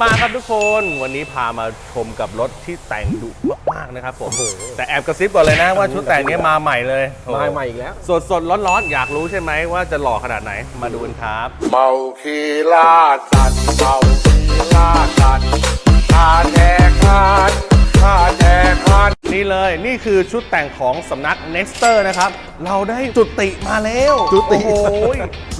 มาครับทุกคนวันนี้พามาชมกับรถที่แต่งดุมากๆนะครับผมโอ้โหแต่แอบกระซิบก่อนเลยนะว่าชุดแต่งนี้มาใหม่เลยมาใหม่อีกแล้วสดสดๆร้อนๆอยากรู้ใช่ไหมว่าจะหล่อขนาดไหนมาดูกันครับเมาคีล่าสัตว์เมาคีล่าสัตว์ข้าแจกทานข้าแจกทา นนี่เลย นี่คือชุดแต่งของสำนัก Nexter นะครับ เราได้จุติมาแล้วจุติ โอ้โห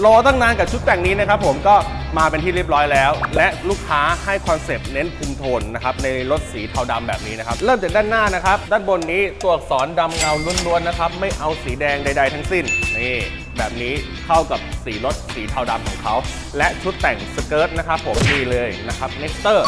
รอตั้งนานกับชุดแต่งนี้นะครับผมก็มาเป็นที่เรียบร้อยแล้ว และลูกค้าให้คอนเซปต์เน้นคุมโทนนะครับในรถสีเทาดำแบบนี้นะครับ เริ่มจากด้านหน้านะครับ ด้านบนนี้ตัวอักษรดำเงาล้วนๆนะครับ ไม่เอาสีแดงใด ๆ ทั้งสิ้นนี่แบบนี้เข้ากับสีรถสีเทาดำของเขา และชุดแต่งสเกิร์ตนะครับผมนี่เลยนะครับ Nexter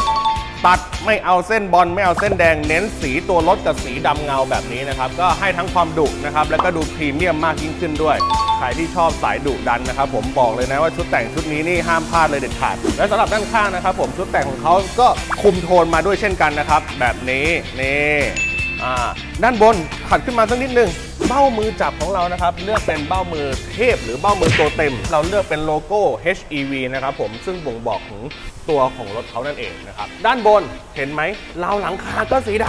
ตัดไม่เอาเส้นบอลไม่เอาเส้นแดงเน้นสีตัวรถกับสีดำเงาแบบนี้นะครับ ก็ให้ทั้งความดุนะครับ แล้วก็ดูพรีเมียมมากยิ่งขึ้นด้วย ใครที่ชอบสายดุดันนะครับ ผมบอกเลยนะว่าชุดแต่งชุดนี้นี่ห้ามพลาดเลยเด็ดขาด และสำหรับด้านข้างนะครับ ผมชุดแต่งของเขาก็คุมโทนมาด้วยเช่นกันนะครับ แบบนี้นี่อ่าด้านบนขัดขึ้นมาสักนิดนึง เบ้ามือจับของเรานะครับ เลือกเป็นเบ้ามือเทพหรือเบ้ามือตัวเต็ม เราเลือกเป็นโลโก้ HEV นะครับผมซึ่งบ่งบอกถึงตัวของรถเขานั่นเองนะครับ ด้านบนเห็นไหมราวหลังคาก็สีด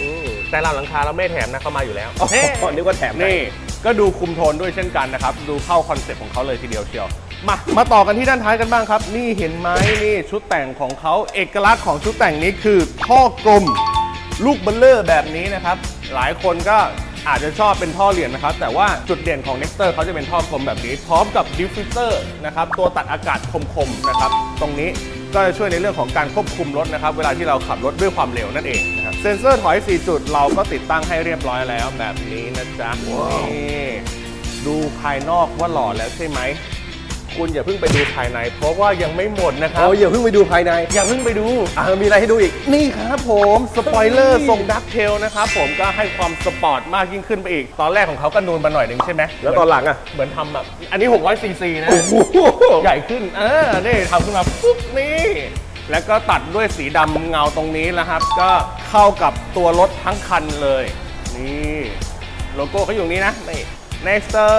ำแต่ราวหลังคาเราไม่แถมนะเข้ามาอยู่แล้วโอ้โหนึกว่าแถมให้นี่ก็ดูคุมโทนด้วยเช่นกันนะครับ ดูเข้าคอนเซ็ปต์ของเขาเลยทีเดียวเชียว มา มาต่อกันที่ด้านท้ายกันบ้างครับ นี่เห็นไหมนี่ชุดแต่งของเขาเอกลักษณ์ของชุดแต่งนี้คือท่อกลม ลูกเบลเลอร์แบบนี้นะครับ หลายคนก็ อาจจะชอบเป็นท่อเหรียญนะครับ แต่ว่าจุดเด่นของ Nexter เขาจะเป็นท่อกลมแบบนี้ พร้อมกับดิฟฟิวเซอร์นะครับตัวตัดอากาศคมๆนะครับตรงนี้ก็จะช่วยในเรื่องของการควบคุมรถนะครับ เวลาที่เราขับรถด้วยความเร็วนั่นเองนะครับเซ็นเซอร์ถอย 4 จุดเราก็ติดตั้งให้เรียบร้อยแล้วแบบนี้นะจ๊ะนี่ดูภายนอกว่าหล่อแล้วใช่ไหม คุณอย่าเพิ่งไปดูภายใน เพราะว่ายังไม่หมดนะครับเอาอย่าเพิ่งไปดูภายใน อย่าเพิ่งไปดูอ่ามีอะไรให้ดูอีก นี่ครับผมสปอยเลอร์ทรงดักเทลนะครับผมก็ให้ความสปอร์ตมากยิ่งขึ้นไปอีก ตอนแรกของเขาก็นูนมาหน่อยหนึ่งใช่ไหมแล้วตอนหลังอะ เหมือนทำแบบอันนี้600ซีซีนะโอ้โหใหญ่ขึ้นเออนี่ทำขึ้นมาปุ๊บนี่แล้วก็ตัดด้วยสีดำเงาตรงนี้นะครับ ก็เข้ากับตัวรถทั้งคันเลย นี่ โลโก้เขาอยู่ตรงนี้นะนี่ Nexter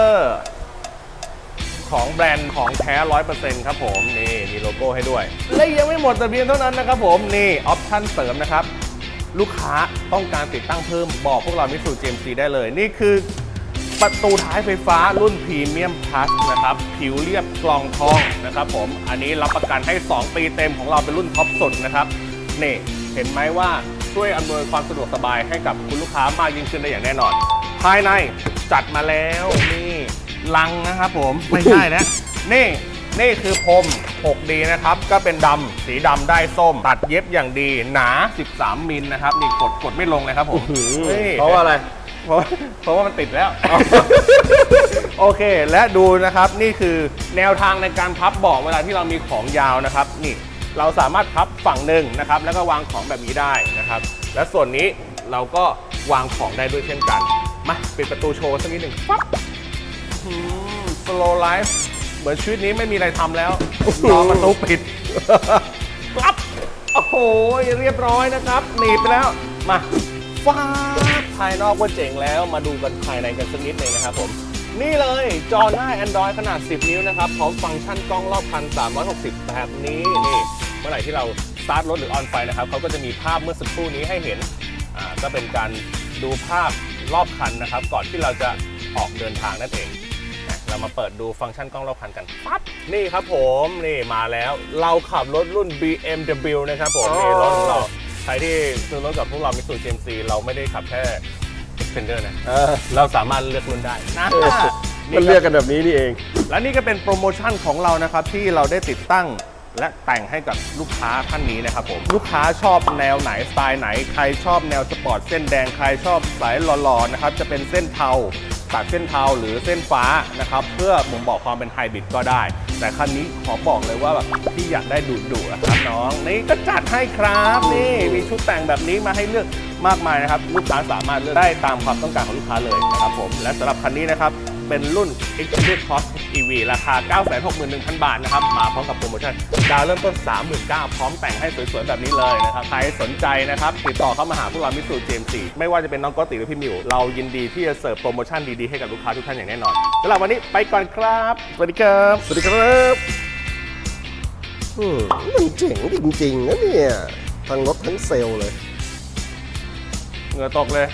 ของแบรนด์ของแท้ 100%ครับผมนี่มีโลโก้ให้ด้วย และยังไม่หมดแต่เพียงเท่านั้นนะครับผมนี่ออปชั่นเสริมนะครับ ลูกค้าต้องการติดตั้งเพิ่มบอกพวกเรามิสูเจมซีได้เลย นี่คือประตูท้ายไฟฟ้ารุ่นพรีเมียมพลัสนะครับ ผิวเรียบกลองทองนะครับผม อันนี้รับประกันให้ 2 ปีเต็มของเราเป็นรุ่นท็อปสุดนะครับ นี่ เห็นไหมว่าช่วยอำนวยความสะดวกสบายให้กับคุณลูกค้ามากยิ่งขึ้นได้อย่างแน่นอน ภายในจัดมาแล้วนี่ ลังนะครับผมไม่ใช่นะนี่นี่คือพรม 6D นะครับ ก็เป็นดำสีดำได้ส้ม ตัดเย็บอย่างดีหนา 13 มิลนะครับ นี่กดกดไม่ลงเลยครับผมนี่เพราะว่าอะไร เพราะว่าเพราะว่ามันติดแล้ว โอเค และดูนะครับ นี่คือแนวทางในการพับเบาะเวลาที่เรามีของยาวนะครับ นี่เราสามารถพับฝั่งหนึ่งนะครับ แล้วก็วางของแบบนี้ได้นะครับ และส่วนนี้เราก็วางของได้ด้วยเช่นกัน มาปิดประตูโชว์สักนิดหนึ่งปั๊บ สโลไลฟ์เหมือนชีวิตนี้ไม่มีอะไรทำแล้วรอประตูปิดปั๊บโอ้โหเรียบร้อยนะครับ หนีบไปแล้ว มาฟ้าบภายนอกว่าเจ๋งแล้วมาดูกันภายในกันสักนิดหนึ่งนะครับผมนี่เลยจอหน้า Android ขนาด 10 นิ้วนะครับ พร้อมฟังก์ชันกล้องรอบคัน 360 แบบนี้นี่เมื่อไหร่ที่เราสตาร์ทรถหรือออนไฟนะครับเขาก็จะมีภาพเมื่อสักครู่นี้ให้เห็นอ่าก็เป็นการดูภาพรอบคันนะครับ ก่อนที่เราจะออกเดินทางนั่นเองนะ เรามาเปิดดูฟังก์ชันกล้องรอบคันกันปั๊บนี่ครับผมนี่มาแล้วเราขับรถรุ่น BMW นะครับผมอ๋อนี่รถของเราใครที่ซื้อรถกับพวกเรามิสู GMC เราไม่ได้ขับแค่ Expander นะเออ เราสามารถเลือกรุ่นได้นะเออมันเลือกกันแบบนี้นี่เอง และนี่ก็เป็นโปรโมชั่นของเรานะครับ ที่เราได้ติดตั้งและแต่งให้กับลูกค้าท่านนี้นะครับผม ลูกค้าชอบแนวไหนสไตล์ไหน ใครชอบแนวสปอร์ตเส้นแดง ใครชอบสายหล่อๆนะครับ จะเป็นเส้นเทา ตัดเส้นเทาหรือเส้นฟ้านะครับ เพื่อบ่งบอกความเป็นไฮบริดก็ได้ แต่คันนี้ขอบอกเลยว่าแบบที่อยากได้ดุดุๆอะครับน้อง นี่ก็จัดให้ครับนี่มีชุดแต่งแบบนี้มาให้เลือกมากมายนะครับ ลูกค้าสามารถเลือกได้ตามความต้องการของลูกค้าเลยนะครับผมและสำหรับคันนี้นะครับ เป็นรุ่น Extended Cross EV ราคา 961,000 บาทนะครับ มาพร้อมกับโปรโมชั่นดาวเริ่มต้น 39,000 พร้อมแต่งให้สวยๆ แบบนี้เลยนะครับ ใครสนใจนะครับ ติดต่อเข้ามาหาพวกเรามิสูเจมสีไม่ว่าจะเป็นน้องโกติหรือพี่มิว เรายินดีที่จะเสิร์ฟโปรโมชั่นดีๆ ให้กับลูกค้าทุกท่านอย่างแน่นอนสำหรับวันนี้ไปก่อนครับ สวัสดีครับ สวัสดีครับอืมมันเจ๋งจริงๆนะเนี่ยทั้งรถทั้งเซลล์เลย เหงื่อตกเลย